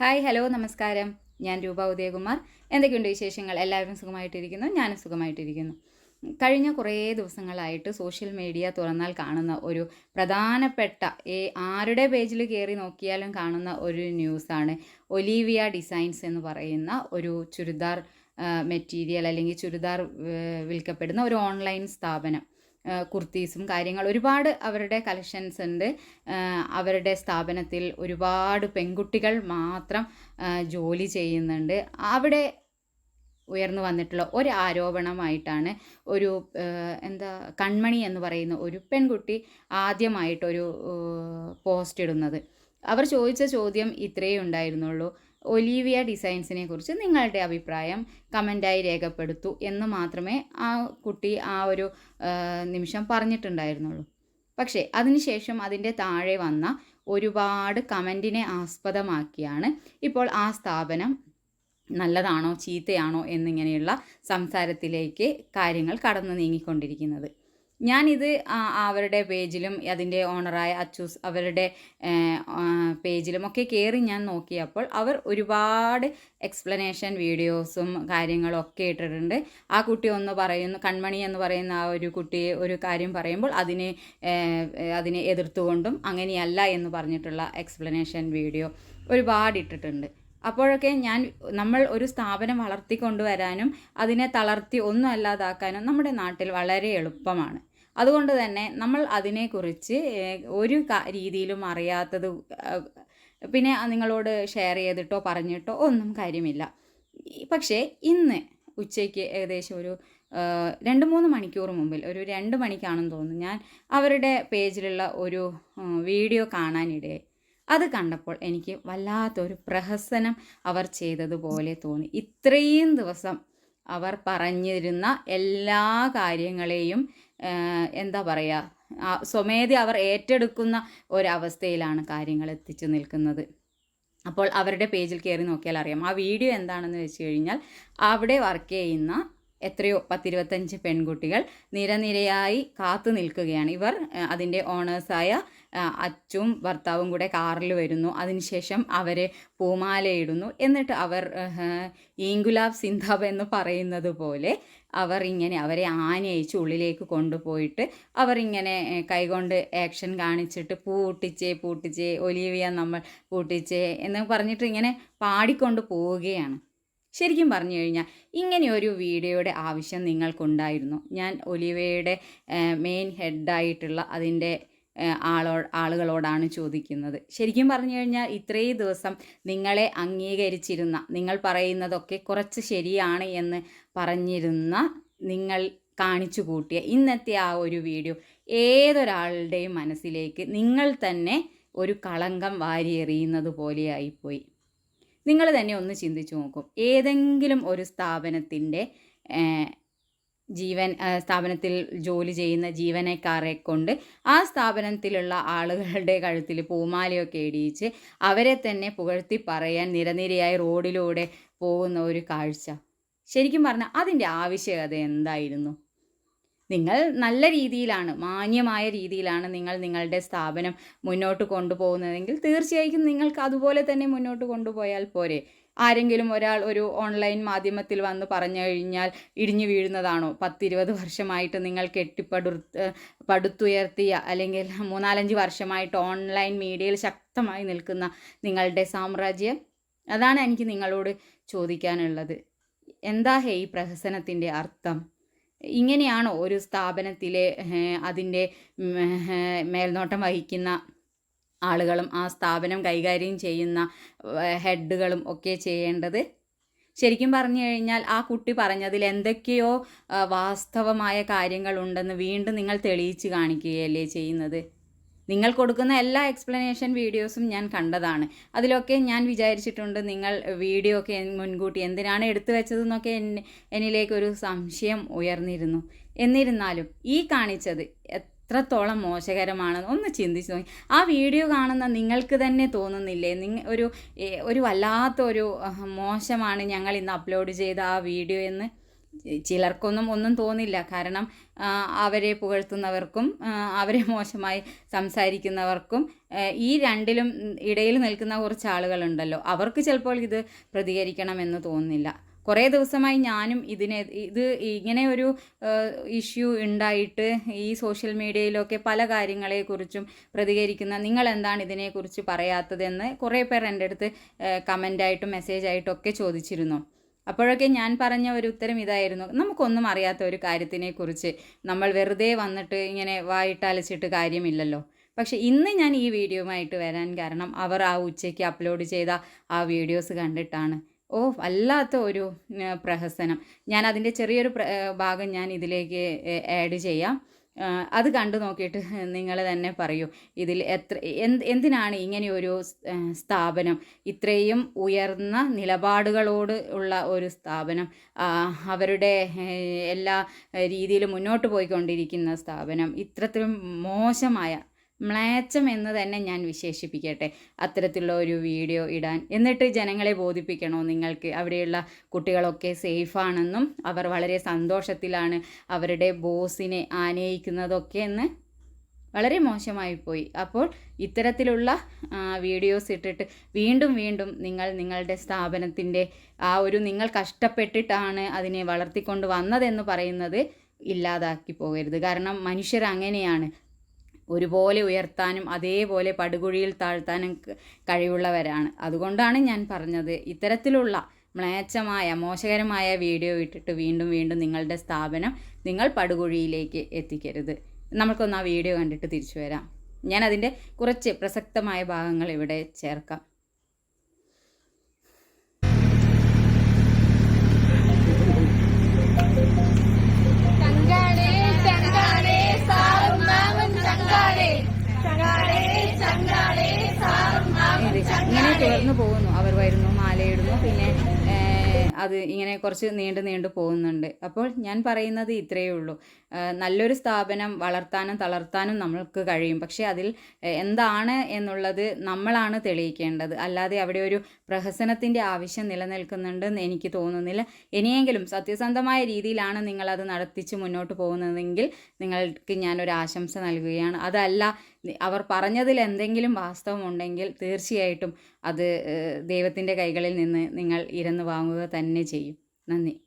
Hi hello നമസ്കാരം. ഞാൻ രൂപ ഉദയകുമാർ. എന്തൊക്കെയുണ്ട് വിശേഷങ്ങൾ? എല്ലാവരും സുഖമായിട്ടിരിക്കുന്നു? ഞാനും സുഖമായിട്ടിരിക്കുന്നു. കഴിഞ്ഞ കുറേ ദിവസങ്ങളായിട്ട് സോഷ്യൽ മീഡിയ തുറന്നാൽ കാണുന്ന ഒരു പ്രധാനപ്പെട്ട ഏ ആരുടെ പേജിൽ കയറി നോക്കിയാലും കാണുന്ന ഒരു ന്യൂസാണ് ഒലീവിയ ഡിസൈൻസ് എന്ന് പറയുന്ന ഒരു ചുരിദാർ മെറ്റീരിയൽ അല്ലെങ്കിൽ ചുരിദാർ വിൽക്കപ്പെടുന്ന ഒരു ഓൺലൈൻ സ്ഥാപനം. കുർത്തീസും കാര്യങ്ങൾ ഒരുപാട് അവരുടെ കളക്ഷൻസ് ഉണ്ട്. അവരുടെ സ്ഥാപനത്തിൽ ഒരുപാട് പെൺകുട്ടികൾ മാത്രം ജോലി ചെയ്യുന്നുണ്ട്. അവിടെ ഉയർന്നു വന്നിട്ടുള്ള ഒരു ആരോപണമായിട്ടാണ് ഒരു എന്താ കൺമണി എന്ന് പറയുന്ന ഒരു പെൺകുട്ടി ആദ്യമായിട്ടൊരു പോസ്റ്റ് ഇടുന്നത്. അവർ ചോദിച്ച ചോദ്യം ഇത്രയേ ഉണ്ടായിരുന്നുള്ളൂ. ഒലീവിയ ഡിസൈൻസിനെ കുറിച്ച് നിങ്ങളുടെ അഭിപ്രായം കമന്റായി രേഖപ്പെടുത്തു എന്ന് മാത്രമേ ആ കുട്ടി ആ ഒരു നിമിഷം പറഞ്ഞിട്ടുണ്ടായിരുന്നുള്ളൂ. പക്ഷേ അതിനുശേഷം അതിന്റെ താഴെ വന്ന ഒരുപാട് കമന്റിനെ ആസ്പദമാക്കിയാണ് ഇപ്പോൾ ആ സ്ഥാപനം നല്ലതാണോ ചീത്തയാണോ എന്നിങ്ങനെയുള്ള സംസാരത്തിലേക്ക് കാര്യങ്ങൾ കടന്നു നീങ്ങിക്കൊണ്ടിരിക്കുന്നത്. ഞാനിത് അവരുടെ പേജിലും അതിന്റെ ഓണറായ അച്ചൂസ് അവരുടെ പേജിലും ഒക്കെ കയറി ഞാൻ നോക്കിയപ്പോൾ അവർ ഒരുപാട് എക്സ്പ്ലനേഷൻ വീഡിയോസും കാര്യങ്ങളും ഒക്കെ ഇട്ടിട്ടുണ്ട്. ആ കുട്ടി ഒന്ന് പറയുന്നു കൺമണി എന്ന് പറയുന്ന ആ ഒരു കുട്ടിയെ ഒരു കാര്യം പറയുമ്പോൾ അതിനെ അതിനെ എതിർത്തുകൊണ്ടും അങ്ങനെയല്ല എന്ന് പറഞ്ഞിട്ടുള്ള എക്സ്പ്ലനേഷൻ വീഡിയോ ഒരുപാട് ഇട്ടിട്ടുണ്ട്. അപ്പോഴൊക്കെ ഞാൻ നമ്മൾ ഒരു സ്ഥാപനം വളർത്തിക്കൊണ്ടുവരാനും അതിനെ തളർത്തി ഒന്നും അല്ലാതാക്കാനും നമ്മുടെ നാട്ടിൽ വളരെ എളുപ്പമാണ്. അതുകൊണ്ട് തന്നെ നമ്മൾ അതിനെക്കുറിച്ച് ഒരു രീതിയിലും അറിയാത്തത് പിന്നെ നിങ്ങളോട് ഷെയർ ചെയ്തിട്ടോ പറഞ്ഞിട്ടോ ഒന്നും കാര്യമില്ല. പക്ഷേ ഇന്ന് ഉച്ചയ്ക്ക് ഏകദേശം ഒരു രണ്ട് മൂന്ന് മണിക്കൂർ മുമ്പിൽ ഒരു രണ്ട് മണിക്കാണെന്ന് തോന്നുന്നു ഞാൻ അവരുടെ പേജിലുള്ള ഒരു വീഡിയോ കാണാനിടയായി. അത് കണ്ടപ്പോൾ എനിക്ക് വല്ലാത്തൊരു പ്രഹസനം അവർ ചെയ്തതുപോലെ തോന്നി. ഇത്രയും ദിവസം അവർ പറഞ്ഞിരുന്ന എല്ലാ കാര്യങ്ങളെയും എന്താ പറയുക സ്വമേധ അവർ ഏറ്റെടുക്കുന്ന ഒരവസ്ഥയിലാണ് കാര്യങ്ങൾ എത്തിച്ചു നിൽക്കുന്നത്. അപ്പോൾ അവരുടെ പേജിൽ കയറി നോക്കിയാൽ അറിയാം. ആ വീഡിയോ എന്താണെന്ന് വെച്ച് കഴിഞ്ഞാൽ അവിടെ വർക്ക് ചെയ്യുന്ന എത്രയോ പത്തിരുപത്തഞ്ച് പെൺകുട്ടികൾ നിരനിരയായി കാത്തു നിൽക്കുകയാണ്. ഇവർ അതിന്റെ ഓണേഴ്സായ അച്ചും ഭർത്താവും കൂടെ കാറിൽ വരുന്നു. അതിനുശേഷം അവർ പൂമാലയിടുന്നു. എന്നിട്ട് അവർ ഈങ്കുലാബ് സിന്ധാബ് എന്ന് പറയുന്നത് പോലെ അവർ ഇങ്ങനെ അവരെ ആനയിച്ച് ഉള്ളിലേക്ക് കൊണ്ടുപോയിട്ട് അവർ ഇങ്ങനെ കൈകൊണ്ട് ആക്ഷൻ കാണിച്ചിട്ട് പൂട്ടിച്ചേ പൂട്ടിച്ചേ ഒലീവിയ നമ്മൾ പൂട്ടിച്ചേ എന്ന് പറഞ്ഞിട്ട് ഇങ്ങനെ പാടിക്കൊണ്ട് പോവുകയാണ്. ശരിക്കും പറഞ്ഞു കഴിഞ്ഞാൽ ഇങ്ങനെയൊരു വീഡിയോയുടെ ആവശ്യം നിങ്ങൾക്കുണ്ടായിരുന്നു. ഞാൻ ഒലിവയുടെ മെയിൻ ഹെഡായിട്ടുള്ള അതിന്റെ ആളോ ആളുകളോടാണ് ചോദിക്കുന്നത്. ശരിക്കും പറഞ്ഞു കഴിഞ്ഞാൽ ഇത്രയും ദിവസം നിങ്ങളെ അംഗീകരിച്ചിരുന്ന നിങ്ങൾ പറയുന്നതൊക്കെ കുറച്ച് ശരിയാണ് എന്ന് പറഞ്ഞിരുന്ന നിങ്ങൾ കാണിച്ചു കൂട്ടിയ ഇന്നത്തെ ആ ഒരു വീഡിയോ ഏതൊരാളുടെയും മനസ്സിലേക്ക് നിങ്ങൾ തന്നെ ഒരു കളങ്കം വാരിയെറിയുന്നത് പോലെയായിപ്പോയി നിങ്ങൾ തന്നെ ഒന്ന് ചിന്തിച്ചു നോക്കും. ഏതെങ്കിലും ഒരു സ്ഥാപനത്തിന്റെ ജീവൻ സ്ഥാപനത്തിൽ ജോലി ചെയ്യുന്ന ജീവനക്കാരെ കൊണ്ട് ആ സ്ഥാപനത്തിലുള്ള ആളുകളുടെ കഴുത്തിൽ പൂമാലയൊക്കെ ഇടിയിച്ച് അവരെ തന്നെ പുകഴ്ത്തി പറയാൻ നിരനിരയായി റോഡിലൂടെ പോകുന്ന ഒരു കാഴ്ച. ശരിക്കും പറഞ്ഞാൽ അതിന്റെ ആവശ്യകത എന്തായിരുന്നു? നിങ്ങൾ നല്ല രീതിയിലാണ് മാന്യമായ രീതിയിലാണ് നിങ്ങൾ നിങ്ങളുടെ സ്ഥാപനം മുന്നോട്ട് കൊണ്ടുപോകുന്നതെങ്കിൽ തീർച്ചയായും നിങ്ങൾക്ക് അതുപോലെ തന്നെ മുന്നോട്ട് കൊണ്ടുപോയാൽ പോരെ. ആരെങ്കിലും ഒരാൾ ഒരു ഓൺലൈൻ മാധ്യമത്തിൽ വന്ന് പറഞ്ഞു കഴിഞ്ഞാൽ ഇടിഞ്ഞു വീഴുന്നതാണോ? പത്തിരുപത് വർഷമായിട്ട് നിങ്ങൾ കെട്ടിപ്പടു പടുത്തുയർത്തിയ അല്ലെങ്കിൽ മൂന്നാലഞ്ച് വർഷമായിട്ട് ഓൺലൈൻ മീഡിയയിൽ ശക്തമായി നിൽക്കുന്ന നിങ്ങളുടെ സാമ്രാജ്യം? അതാണ് എനിക്ക് നിങ്ങളോട് ചോദിക്കാനുള്ളത്. എന്താ ഹേ ഈ പ്രഹസനത്തിന്റെ അർത്ഥം? ഇങ്ങനെയാണോ ഒരു സ്ഥാപനത്തിലെ അതിന്റെ മേൽനോട്ടം വഹിക്കുന്ന ആളുകളും ആ സ്ഥാപനം കൈകാര്യം ചെയ്യുന്ന ഹെഡുകളും ഒക്കെ ചെയ്യേണ്ടത്. ശരിക്കും പറഞ്ഞു കഴിഞ്ഞാൽ ആ കുട്ടി പറഞ്ഞതിൽ എന്തൊക്കെയോ വാസ്തവമായ കാര്യങ്ങളുണ്ടെന്ന് വീണ്ടും നിങ്ങൾ തെളിയിച്ച് കാണിക്കുകയല്ലേ ചെയ്യുന്നത്. നിങ്ങൾ കൊടുക്കുന്ന എല്ലാ എക്സ്പ്ലനേഷൻ വീഡിയോസും ഞാൻ കണ്ടതാണ്. അതിലൊക്കെ ഞാൻ വിചാരിച്ചിട്ടുണ്ട് നിങ്ങൾ വീഡിയോ ഒക്കെ മുൻകൂട്ടി എന്തിനാണ് എടുത്തു വെച്ചതെന്നൊക്കെ എന്നിലേക്കൊരു സംശയം ഉയർന്നിരുന്നു. എന്നിരുന്നാലും ഈ കാണിച്ചത് എത്രത്തോളം മോശകരമാണെന്ന് ഒന്ന് ചിന്തിച്ച് നോക്കി. ആ വീഡിയോ കാണുന്ന നിങ്ങൾക്ക് തന്നെ തോന്നുന്നില്ലേ? നിങ്ങ ഒരു ഒരു വല്ലാത്തൊരു മോശമാണ് ഞങ്ങൾ ഇന്ന് അപ്ലോഡ് ചെയ്ത ആ വീഡിയോ എന്ന്? ചിലർക്കൊന്നും ഒന്നും തോന്നില്ല. കാരണം അവരെ പുകഴ്ത്തുന്നവർക്കും അവരെ മോശമായി സംസാരിക്കുന്നവർക്കും ഈ രണ്ടിലും ഇടയിൽ നിൽക്കുന്ന കുറച്ച് ആളുകളുണ്ടല്ലോ. അവർക്ക് ചിലപ്പോൾ ഇത് പ്രതികരിക്കണമെന്ന് തോന്നുന്നില്ല. കുറേ ദിവസമായി ഞാനും ഇതിനെ ഇത് ഇങ്ങനെ ഒരു ഇഷ്യൂ ഉണ്ടായിട്ട് ഈ സോഷ്യൽ മീഡിയയിലൊക്കെ പല കാര്യങ്ങളെക്കുറിച്ചും പ്രതികരിക്കുന്ന നിങ്ങൾ എന്താണ് ഇതിനെക്കുറിച്ച് പറയാത്തതെന്ന് കുറേ പേർ എന്റെ അടുത്ത് കമന്റായിട്ടും മെസ്സേജായിട്ടും ഒക്കെ ചോദിച്ചിരുന്നു. അപ്പോഴൊക്കെ ഞാൻ പറഞ്ഞ ഒരു ഉത്തരം ഇതായിരുന്നു. നമുക്കൊന്നും അറിയാത്ത ഒരു കാര്യത്തിനെക്കുറിച്ച് നമ്മൾ വെറുതെ വന്നിട്ട് ഇങ്ങനെ വായിട്ടലച്ചിട്ട് കാര്യമില്ലല്ലോ. പക്ഷേ ഇന്ന് ഞാൻ ഈ വീഡിയോയുമായിട്ട് വരാൻ കാരണം അവർ ആ ഉച്ചയ്ക്ക് അപ്ലോഡ് ചെയ്ത ആ വീഡിയോസ് കണ്ടിട്ടാണ്. ഓ വല്ലാത്ത ഒരു പ്രഹസനം. ഞാൻ അതിന്റെ ചെറിയൊരു ഭാഗം ഞാൻ ഇതിലേക്ക് ആഡ് ചെയ്യാം. അത് കണ്ടു നോക്കിയിട്ട് നിങ്ങൾ തന്നെ പറയൂ. ഇതിൽ എത്ര എന്ത് എന്തിനാണ് ഇങ്ങനെയൊരു സ്ഥാപനം? ഇത്രയും ഉയർന്ന നിലപാടുകളോട് ഉള്ള ഒരു സ്ഥാപനം. അവരുടെ എല്ലാ രീതിയിലും മുന്നോട്ട് പോയിക്കൊണ്ടിരിക്കുന്ന സ്ഥാപനം. ഇത്രത്തിലും മോശമായ മ്ലേച്ഛം എന്ന് തന്നെ ഞാൻ വിശേഷിപ്പിക്കട്ടെ. അത്തരത്തിലുള്ള ഒരു വീഡിയോ ഇടാൻ എന്നിട്ട് ജനങ്ങളെ ബോധിപ്പിക്കണോ? നിങ്ങൾക്ക് അവിടെയുള്ള കുട്ടികളൊക്കെ സേഫാണെന്നും അവർ വളരെ സന്തോഷത്തിലാണ് അവരുടെ ബോസിനെ ആനയിക്കുന്നതൊക്കെ എന്ന് വളരെ മോശമായി പോയി. അപ്പോൾ ഇത്തരത്തിലുള്ള വീഡിയോസ് ഇട്ടിട്ട് വീണ്ടും വീണ്ടും നിങ്ങൾ നിങ്ങളുടെ സ്ഥാപനത്തിന്റെ ആ ഒരു നിങ്ങൾ കഷ്ടപ്പെട്ടിട്ടാണ് അതിനെ വളർത്തിക്കൊണ്ട് വന്നതെന്ന് പറയുന്നത് ഇല്ലാതാക്കി പോകരുത്. കാരണം മനുഷ്യർ അങ്ങനെയാണ് ഒരുപോലെ ഉയർത്താനും അതേപോലെ പടുകുഴിയിൽ താഴ്ത്താനും കഴിവുള്ളവരാണ്. അതുകൊണ്ടാണ് ഞാൻ പറഞ്ഞത് ഇത്തരത്തിലുള്ള മ്ലേച്ഛമായ മോശകരമായ വീഡിയോ ഇട്ടിട്ട് വീണ്ടും വീണ്ടും നിങ്ങളുടെ സ്ഥാപനം നിങ്ങൾ പടുകുഴിയിലേക്ക് എത്തിക്കരുത്. നമുക്കൊന്ന് ആ വീഡിയോ കണ്ടിട്ട് തിരിച്ചു വരാം. ഞാൻ അതിന്റെ കുറച്ച് പ്രസക്തമായ ഭാഗങ്ങൾ ഇവിടെ ചേർക്കാം. തുടർന്ന് പോകുന്നു. അവർ വരുന്നു മാലയിടുന്നു. പിന്നെ അത് ഇങ്ങനെ കുറച്ച് നീണ്ടു നീണ്ടു പോകുന്നുണ്ട്. അപ്പോൾ ഞാൻ പറയുന്നത് ഇത്രയേ ഉള്ളൂ. നല്ലൊരു സ്ഥാപനം വളർത്താനും തളർത്താനും നമ്മൾക്ക് കഴിയും. പക്ഷേ അതിൽ എന്താണ് എന്നുള്ളത് നമ്മളാണ് തെളിയിക്കേണ്ടത്. അല്ലാതെ അവിടെ ഒരു പ്രഹസനത്തിന്റെ ആവശ്യം നിലനിൽക്കുന്നുണ്ടെന്ന് എനിക്ക് തോന്നുന്നില്ല. ഇനിയെങ്കിലും സത്യസന്ധമായ രീതിയിലാണ് നിങ്ങളത് നടത്തിച്ച് മുന്നോട്ട് പോകുന്നതെങ്കിൽ നിങ്ങൾക്ക് ഞാനൊരു ആശംസ നൽകുകയാണ്. അതല്ല അവർ പറഞ്ഞതിൽ എന്തെങ്കിലും വാസ്തവമുണ്ടെങ്കിൽ തീർച്ചയായിട്ടും അത് ദൈവത്തിന്റെ കൈകളിൽ നിന്ന് നിങ്ങൾ ഇരന്ന് വാങ്ങുക തന്നെ ചെയ്യും. നന്ദി.